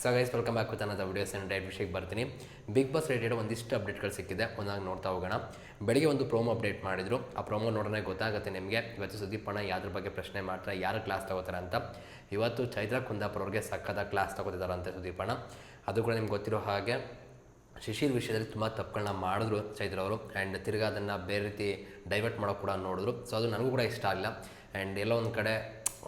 So guys welcome back with ಅನ್ನೋದು videos and diet ವಿಷಯಕ್ಕೆ ಬರ್ತೀನಿ. ಬಿಗ್ ಬಾಸ್ ರಿಲೇಟೆಡ್ ಒಂದಿಷ್ಟು ಅಪ್ಡೇಟ್ಗಳು ಸಿಕ್ಕಿದೆ. ಒಂದಾಗ ನೋಡ್ತಾ ಹೋಗೋಣ. ಬೆಳಿಗ್ಗೆ ಒಂದು ಪ್ರೋಮೋ ಅಪ್ಡೇಟ್ ಮಾಡಿದ್ರು. ಆ ಪ್ರೋಮೋ ನೋಡೋಣ ಗೊತ್ತಾಗುತ್ತೆ ನಿಮಗೆ. ಇವತ್ತು ಸುದೀಪ್ ಅಣ್ಣ ಯಾವ್ದ್ರ ಬಗ್ಗೆ ಪ್ರಶ್ನೆ ಮಾಡ್ತಾರೆ, ಯಾರು ಕ್ಲಾಸ್ ತಗೋತಾರೆ ಅಂತ. ಇವತ್ತು ಚೈತ್ರ ಕುಂದಾಪುರ ಅವ್ರಿಗೆ ಸಕ್ಕದ ಕ್ಲಾಸ್ ತಗೋತಿದ್ದಾರೆ ಅಂತ ಸುದೀಪ್ ಅಣ್ಣ. ಅದು ಕೂಡ ನಿಮ್ಗೆ ಗೊತ್ತಿರೋ ಹಾಗೆ, ಶಿಶಿರ್ ವಿಷಯದಲ್ಲಿ ತುಂಬ ತಪ್ಪುಗಳನ್ನ ಮಾಡಿದ್ರು ಚೈತ್ರ ಅವರು. ಆ್ಯಂಡ್ ತಿರ್ಗಾ ಅದನ್ನು ಬೇರೆ ರೀತಿ ಡೈವರ್ಟ್ ಮಾಡೋ ಕೂಡ ನೋಡಿದ್ರು. ಸೊ ಅದು ನನಗೂ ಕೂಡ ಇಷ್ಟ ಆಗಿಲ್ಲ ಆ್ಯಂಡ್ ಎಲ್ಲೋ ಒಂದು ಕಡೆ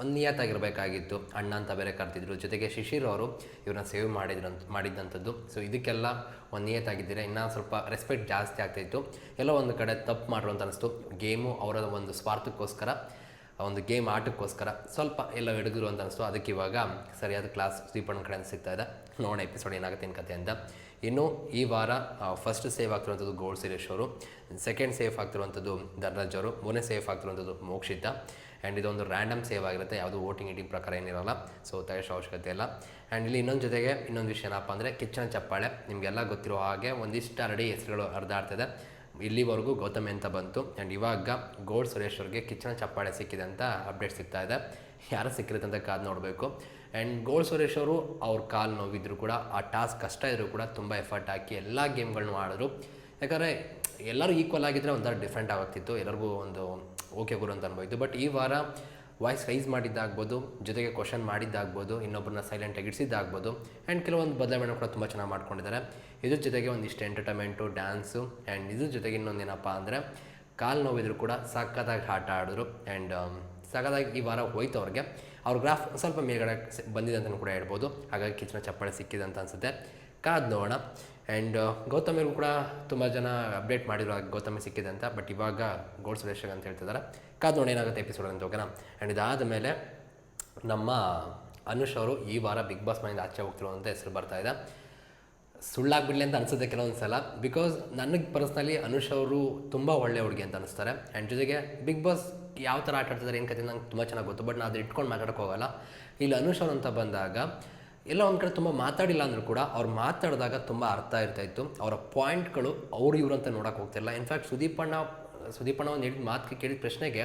ಒಂದು ನಿಯತ್ತಾಗಿರಬೇಕಾಗಿತ್ತು. ಅಣ್ಣ ಅಂತ ಬೇರೆ ಕರ್ತಿದ್ರು ಜೊತೆಗೆ ಶಿಶಿರ್ ಅವರು ಇವ್ರನ್ನ ಸೇವ್ ಮಾಡಿದ್ರಂತ, ಮಾಡಿದ್ದಂಥದ್ದು. ಸೊ ಇದಕ್ಕೆಲ್ಲ ಒಂದು ನಿಯತ್ತಾಗಿದ್ದರೆ ಇನ್ನೂ ಸ್ವಲ್ಪ ರೆಸ್ಪೆಕ್ಟ್ ಜಾಸ್ತಿ ಆಗ್ತಾಯಿತ್ತು ಎಲ್ಲೋ ಒಂದು ಕಡೆ ತಪ್ಪು ಮಾಡ್ರು ಅಂತ ಅನಿಸ್ತು. ಗೇಮು ಅವರ ಒಂದು ಸ್ವಾರ್ಥಕ್ಕೋಸ್ಕರ ಆ ಒಂದು ಗೇಮ್ ಆಟಕ್ಕೋಸ್ಕರ ಸ್ವಲ್ಪ ಎಲ್ಲ ಹಿಡಿದ್ರು ಅಂತ ಅನಿಸ್ತು. ಅದಕ್ಕೆ ಇವಾಗ ಸರಿಯಾದ ಕ್ಲಾಸ್ ದೀಪಣ್ಣ ಕಡೆ ಸಿಗ್ತಾ ಇದೆ. ನೋಡೋಣ ಎಪಿಸೋಡ್ ಏನಾಗುತ್ತೆ ಏನು ಕತೆ ಅಂತ. ಇನ್ನು ಈ ವಾರ ಫಸ್ಟ್ ಸೇವ್ ಆಗ್ತಿರುವಂಥದ್ದು ಗೋಲ್ಡ್ ಸುರೇಶ್ ಅವರು ಸೆಕೆಂಡ್ ಸೇಫ್ ಆಗ್ತಿರುವಂಥದ್ದು ಧನರಾಜ್ ಅವರು, ಮೂರನೇ ಸೇಫ್ ಆಗ್ತಿರುವಂಥದ್ದು ಮೋಕ್ಷಿತ. ಆ್ಯಂಡ್ ಇದೊಂದು ರ್ಯಾಂಡಮ್ ಸೇವ್ ಆಗಿರುತ್ತೆ. ಯಾವುದು ವೋಟಿಂಗ್ ಇಟಿಂಗ್ ಪ್ರಕಾರ ಏನಿರಲ್ಲ. ಸೊ ತೆಗೆಸೋ ಅವಶ್ಯಕತೆ ಇಲ್ಲ. ಆ್ಯಂಡ್ ಇಲ್ಲಿ ಇನ್ನೊಂದು ಜೊತೆಗೆ ಇನ್ನೊಂದು ವಿಷಯ ಏನಪ್ಪ ಅಂದರೆ ಕಿಚ್ಚನ ಚಪ್ಪಾಳೆ. ನಿಮಗೆಲ್ಲ ಗೊತ್ತಿರೋ ಹಾಗೆ ಒಂದಿಷ್ಟು ಆಲ್ರೆಡಿ ಹೆಸರುಗಳು ಹರಿದಾಡ್ತಿದೆ. ಇಲ್ಲಿವರೆಗೂ ಗೌತಮಿ ಅಂತ ಬಂತು? ಆ್ಯಂಡ್ ಇವಾಗ ಗೋಡ್ ಸುರೇಶ್ ಅವ್ರಿಗೆ ಕಿಚ್ಚನ ಚಪ್ಪಾಳೆ ಸಿಕ್ಕಿದೆ ಅಂತ ಅಪ್ಡೇಟ್ ಸಿಗ್ತಾ ಇದೆ. ಯಾರು ಸಿಕ್ಕಿರುತ್ತೆ ಅಂತ ಕಾದು ನೋಡಬೇಕು. ಆ್ಯಂಡ್ ಗೋಲ್ ಸುರೇಶ್ ಅವರು, ಅವ್ರ ಕಾಲು ನೋವಿದ್ರು ಕೂಡ, ಆ ಟಾಸ್ಕ್ ಕಷ್ಟ ಇದ್ದರೂ ಕೂಡ ತುಂಬ ಎಫರ್ಟ್ ಹಾಕಿ ಎಲ್ಲ ಗೇಮ್ಗಳನ್ನೂ ಆಡಿದ್ರು. ಯಾಕಂದರೆ ಎಲ್ಲರೂ ಈಕ್ವಲ್ ಆಗಿದ್ದರೆ ಒಂಥರ ಡಿಫ್ರೆಂಟ್ ಆಗುತ್ತಿತ್ತು ಎಲ್ಲರಿಗೂ ಒಂದು ಓಕೆ ಗುರು ಅಂತ ಅನ್ಬೋಯ್ತು. ಬಟ್ ಈ ವಾರ ವಾಯ್ಸ್ ರೈಸ್ ಮಾಡಿದ್ದಾಗ್ಬೋದು, ಜೊತೆಗೆ ಕ್ವಶನ್ ಮಾಡಿದ್ದಾಗ್ಬೋದು, ಇನ್ನೊಬ್ಬರನ್ನ ಸೈಲೆಂಟಾಗಿ ಇಡಿಸಿದ್ದಾಗ್ಬೋದು ಆ್ಯಂಡ್ ಕೆಲವೊಂದು ಬದಲಾವಣೆ ಕೂಡ ತುಂಬ ಚೆನ್ನಾಗಿ ಮಾಡ್ಕೊಂಡಿದ್ದಾರೆ. ಇದ್ರ ಜೊತೆಗೆ ಒಂದಿಷ್ಟು ಎಂಟರ್ಟೈನ್ಮೆಂಟು ಡ್ಯಾನ್ಸು ಆ್ಯಂಡ್ ಇದ್ರ ಜೊತೆಗೆ ಇನ್ನೊಂದು ಏನಪ್ಪ ಅಂದರೆ, ಕಾಲು ನೋವಿದ್ರು ಕೂಡ ಸಖತ್ತಾಗಿ ಆಟ ಆಡಿದ್ರು. ಆ್ಯಂಡ್ ಸಖತ್ತಾಗಿ ಈ ವಾರ ಹೋಯ್ತು ಅವ್ರಿಗೆ. ಅವ್ರ ಗ್ರಾಫ್ ಸ್ವಲ್ಪ ಮೇಲ್ಗಡೆ ಬಂದಿದೆ ಅಂತಲೂ ಕೂಡ ಹೇಳ್ಬೋದು. ಹಾಗಾಗಿ ಕಿಚನ ಚಪ್ಪಾಳೆ ಸಿಕ್ಕಿದೆ ಅಂತ ಅನಿಸುತ್ತೆ. ಕಾದು ನೋಡೋಣ ಆ್ಯಂಡ್ ಗೌತಮಿಗೂ ಕೂಡ ತುಂಬ ಜನ ಅಪ್ಡೇಟ್ ಮಾಡಿರೋ ಗೌತಮಿ ಸಿಕ್ಕಿದೆ ಅಂತ ಬಟ್ ಇವಾಗ ಗೋಲ್ಡ್ ಸುರೇಶ್ ಅಂತ ಹೇಳ್ತಿದ್ದಾರೆ ಕಾದ್ ನೋಡಿ ಏನಾಗುತ್ತೆ ಎಪಿಸೋಡ್ ಅಂತ ಓಕೆನಾ ಆ್ಯಂಡ್ ಇದಾದ ಮೇಲೆ ನಮ್ಮ ಅನುಷ್ ಅವರು ಈ ವಾರ ಬಿಗ್ ಬಾಸ್ ಮನೆಯಿಂದ ಆಚೆ ಹೋಗ್ತಿರೋ ಅಂತ ಹೆಸರು ಬರ್ತಾ ಇದೆ. ಸುಳ್ಳಾಗ್ಬಿಡ್ಲಿ ಅಂತ ಅನಿಸುತ್ತೆ ಕೆಲವೊಂದು ಸಲ ಬಿಕಾಸ್ ನನಗೆ ಪರ್ಸ್ನಲಿ ಅನುಷ್ ಅವರು ತುಂಬ ಒಳ್ಳೆ ಹುಡುಗಿ ಅಂತ ಅನಿಸ್ತಾರೆ. ಆ್ಯಂಡ್ ಜೊತೆಗೆ ಬಿಗ್ ಬಾಸ್ ಯಾವ ಥರ ಆಟ ಆಡ್ತಿದ್ದಾರೆ ಏನು ಕತೆ ನಂಗೆ ತುಂಬ ಚೆನ್ನಾಗಿ ಗೊತ್ತು ಬಟ್ ನಾನು ಅದು ಇಟ್ಕೊಂಡು ಮಾತಾಡೋಕ್ಕೋಗಲ್ಲ ಇಲ್ಲಿ ಅನುಷ್ ಅವರು ಅಂತ ಬಂದಾಗ ಎಲ್ಲ ಒಂದು ಕಡೆ ತುಂಬ ಮಾತಾಡಿಲ್ಲ ಅಂದರೂ ಕೂಡ ಅವ್ರು ಮಾತಾಡಿದಾಗ ತುಂಬ ಅರ್ಥ ಇರ್ತಾ ಇತ್ತು. ಅವರ ಪಾಯಿಂಟ್ಗಳು ಅವ್ರು ಇವರು ಅಂತ ನೋಡೋಕೆ ಹೋಗ್ತಿಲ್ಲ ಇನ್ಫ್ಯಾಕ್ಟ್ ಸುದೀಪಣ್ಣ ಸುದೀಪಣ್ಣ ಒಂದು ಹೇಳಿದ ಮಾತು ಕೇಳಿದ ಪ್ರಶ್ನೆಗೆ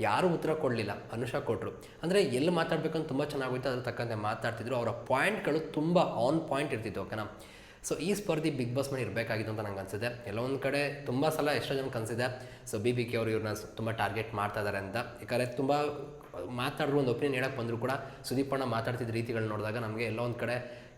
ಯಾರೂ ಉತ್ತರ ಕೊಡಲಿಲ್ಲ, ಅನುಷಾ ಕೊಟ್ಟರು ಅಂದರೆ ಎಲ್ಲಿ ಮಾತಾಡಬೇಕಂತ ತುಂಬ ಚೆನ್ನಾಗೋಯ್ತು ಅದ್ರ ತಕ್ಕಂತೆ ಮಾತಾಡ್ತಿದ್ರು. ಅವರ ಪಾಯಿಂಟ್ಗಳು ತುಂಬ ಆನ್ ಪಾಯಿಂಟ್ ಇರ್ತಿತ್ತು ಓಕೆನಾ ಸೊ ಈ ಸ್ಪರ್ಧಿ ಬಿಗ್ ಬಾಸ್ ಮನೆ ಇರಬೇಕಾಗಿತ್ತು ಅಂತ ನಂಗೆ ಅನಿಸಿದೆ ಎಲ್ಲ ಒಂದು ಕಡೆ ತುಂಬ ಸಲ ಎಷ್ಟೋ ಜನಕ್ಕೆ ಅನಿಸಿದೆ. ಸೊ ಬಿ ಬಿ ಕೆ ಅವರು ಇವ್ರನ್ನ ತುಂಬ ಟಾರ್ಗೆಟ್ ಮಾಡ್ತಾ ಇದ್ದಾರೆ ಅಂತ. ಯಾಕಂದರೆ ತುಂಬ ಮಾತಾಡಿದ್ರು ಒಂದು ಒಪಿನಿಯನ್ ಹೇಳಕ್ಕೆ ಬಂದರೂ ಕೂಡ ಸುದೀಪಣ್ಣ ಮಾತಾಡ್ತಿದ್ದ ರೀತಿಗಳು ನೋಡಿದಾಗ ನಮಗೆ ಎಲ್ಲೋ ಒಂದು ಕಡೆ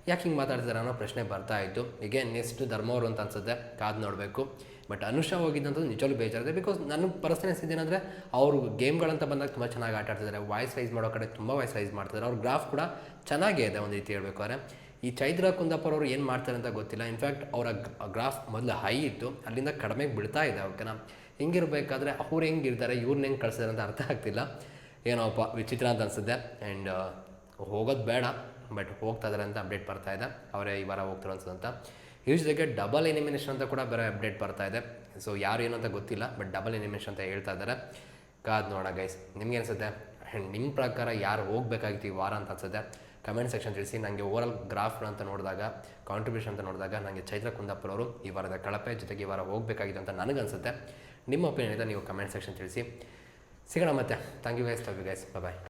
ಯಾಕೆ ಹಿಂಗೆ ಮಾತಾಡ್ತಿದ್ದಾರೆ ಅನ್ನೋ ಪ್ರಶ್ನೆ ಬರ್ತಾ ಇತ್ತು. ಹೀಗೆ ನೆಕ್ಸ್ಟ್ ಧರ್ಮವರು ಅಂತ ಅನ್ಸುತ್ತೆ. ಕಾದು ನೋಡಬೇಕು. ಬಟ್ ಅನುಷಾ ಹೋಗಿದ್ದಂಥದ್ದು ನಿಜವಾಗ್ಲೂ ಬೇಜಾರಿದೆ. ಬಿಕಾಸ್ ನನ್ನ ಪರ್ಸನಲ್ ಏನಂದರೆ ಅವರು ಗೇಮ್ಗಳಂತ ಬಂದಾಗ ತುಂಬ ಚೆನ್ನಾಗಿ ಆಟ ಆಡ್ತಿದ್ದಾರೆ ವಾಯ್ಸ್ ರೈಸ್ ಮಾಡೋ ಕಡೆ ತುಂಬ ವಾಯ್ಸ್ ರೈಸ್ ಮಾಡ್ತಿದ್ದಾರೆ ಅವ್ರ ಗ್ರಾಫ್ ಕೂಡ ಚೆನ್ನಾಗೇ ಇದೆ ಒಂದು ರೀತಿ ಹೇಳ್ಬೇಕಾದ್ರೆ ಈ ಚೈತ್ರ ಕುಂದಾಪುರ ಅವರು ಏನು ಮಾಡ್ತಾರೆ ಅಂತ ಗೊತ್ತಿಲ್ಲ. ಇನ್ಫ್ಯಾಕ್ಟ್ ಅವರ ಗ್ರಾಫ್ ಮೊದಲು ಹೈ ಇತ್ತು. ಅಲ್ಲಿಂದ ಕಡಿಮೆಗೆ ಬಿಡ್ತಾ ಇದೆ ಓಕೆನಾ ಹಿಂಗಿರಬೇಕಾದ್ರೆ ಅವ್ರು ಹೆಂಗಿರ್ತಾರೆ ಇವ್ರನ್ನ ಹೆಂಗೆ ಕಳ್ಸಿದ್ದಾರೆ ಅಂತ ಅರ್ಥ ಆಗ್ತಿಲ್ಲ. ಏನೋಪ್ಪ ವಿಚಿತ್ರ ಅಂತ ಅನಿಸುತ್ತೆ. ಆ್ಯಂಡ್ ಹೋಗೋದು ಬೇಡ. ಬಟ್ ಹೋಗ್ತಾ ಇದ್ದಾರೆ ಅಂತ ಅಪ್ಡೇಟ್ ಬರ್ತಾ ಇದೆ. ಅವರೇ ಈ ವಾರ ಹೋಗ್ತಾರೆ ಅನ್ಸುತ್ತೆ ಅಂತ ಇದ್ರ ಜೊತೆಗೆ ಡಬಲ್ ಎನಿಮಿನೇಷನ್ ಅಂತ ಕೂಡ ಬೇರೆ ಅಪ್ಡೇಟ್ ಬರ್ತಾ ಇದೆ. ಸೊ ಯಾರು ಏನು ಅಂತ ಗೊತ್ತಿಲ್ಲ ಬಟ್ ಡಬಲ್ ಎನಿಮೇಷನ್ ಅಂತ ಹೇಳ್ತಾ ಇದ್ದಾರೆ ಕಾದ್ ನೋಡ ಗೈಸ್ ನಿಮ್ಗೆ ಅನ್ಸುತ್ತೆ? ನಿಮ್ಮ ಪ್ರಕಾರ ಯಾರು ಹೋಗ್ಬೇಕಾಗಿತ್ತು ಈ ವಾರ ಅಂತ ಅನ್ಸುತ್ತೆ? ಕಮೆಂಟ್ ಸೆಕ್ಷನ್ ತಿಳಿಸಿ. ನನಗೆ ಓವರಾಲ್ ಗ್ರಾಫ್ ಅಂತ ನೋಡಿದಾಗ ಕಾಂಟ್ರಿಬ್ಯೂಷನ್ ಅಂತ ನೋಡಿದಾಗ ನನಗೆ ಚೈತ್ರ ಕುಂದಾಪುರ ಅವರು ಈ ವಾರದ ಕಳಪೆ ಜೊತೆಗೆ ಈ ವಾರ ಹೋಗಬೇಕಾಗಿತ್ತು ಅಂತ ನನಗನ್ಸುತ್ತೆ ನಿಮ್ಮ ಒಪಿನಿಯನ್ ಇದೆ, ನೀವು ಕಮೆಂಟ್ ಸೆಕ್ಷನ್ ತಿಳಿಸಿ. ಸಿಗೋಣ ಮತ್ತೆ. Thank you guys love you guys bye